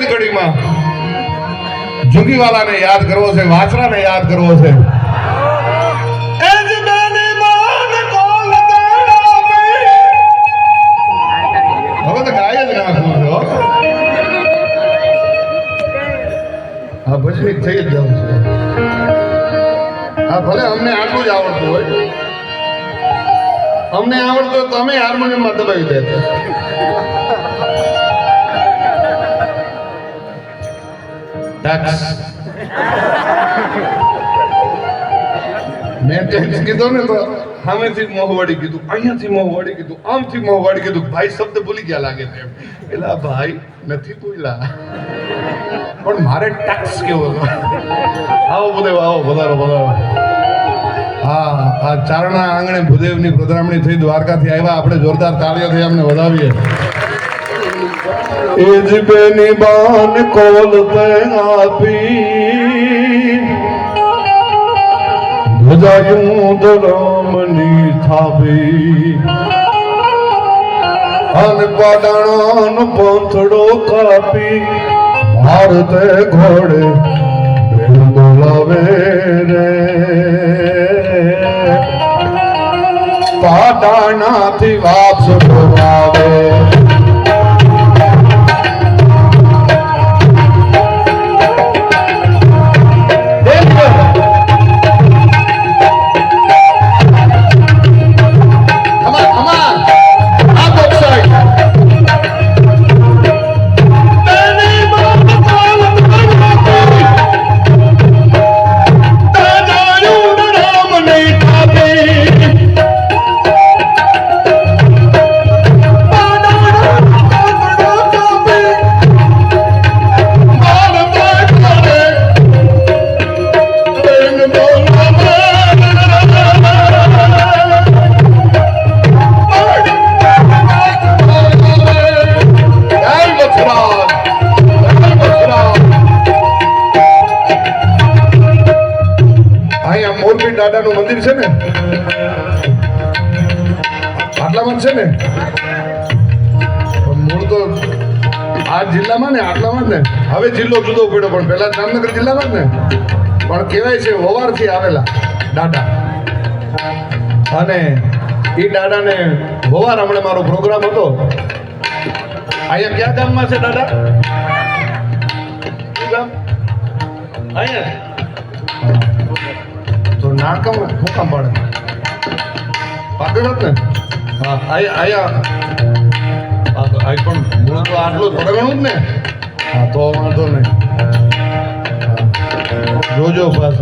જ ઘડીમાં જુગીવાલાને યાદ કરવો છે વાછરાને યાદ કરવો છે. થઈ જ જાઉં છું. હા ભલે અમને આટલું જ આવડતું હોય. અમને આવડતું હોય તો અમે હાર્મોનિયમમાં દબાવી દેતા. ટેક્સ મેં ટેક્સ કીધો ને તો સામેથી મોહવાડી કીધું, અહીંયાથી મોહવાડી કીધું, આમથી મોહવાડી કીધું. ભાઈ શબ્દ ભૂલી ગયા લાગે છે. એલા ભાઈ, નથી ભૂલા પણ મારે ટેક્સ કેવો હતો? આવો બધે, આવો વધારો વધારો. હા, આ ચારણા આંગણે ભૂદેવની પધરામણી થઈ દ્વારકાથી આવ્યા. આપણે જોરદાર તાળીઓથી અમને વધાવીએ. એ જ બેની બાન કોલ તે આપી. ધજાયું દરામની થાપી. અન પાડાણો પંથડો કાપી. ભારતે ઘોડે બેલ બોલાવે રે. પાડાણાથી વાપસ બોલાવે દાદાનું મંદિર છે ને? આટલામાં છે ને? મૂળ તો આ જિલ્લામાં ને, આટલામાં જ ને. હવે જિલ્લો જુદો પડ્યો પણ પહેલા જામનગર જિલ્લામાં જ ને. પણ કહેવાય છે વવારથી આવેલા દાદા. અને એ દાદાને વવાર હમણાં મારો પ્રોગ્રામ હતો. અહીંયા ક્યાં ગામમાં છે દાદા? અહીંયા. તો ના કમ હું કામ પાડે? પાકડ જ ને? હા, આયા તો પણ મૂળ તો આટલું થોડે ઘણું જ ને? હા, તો વાંધો નહીં. જોજો બસ.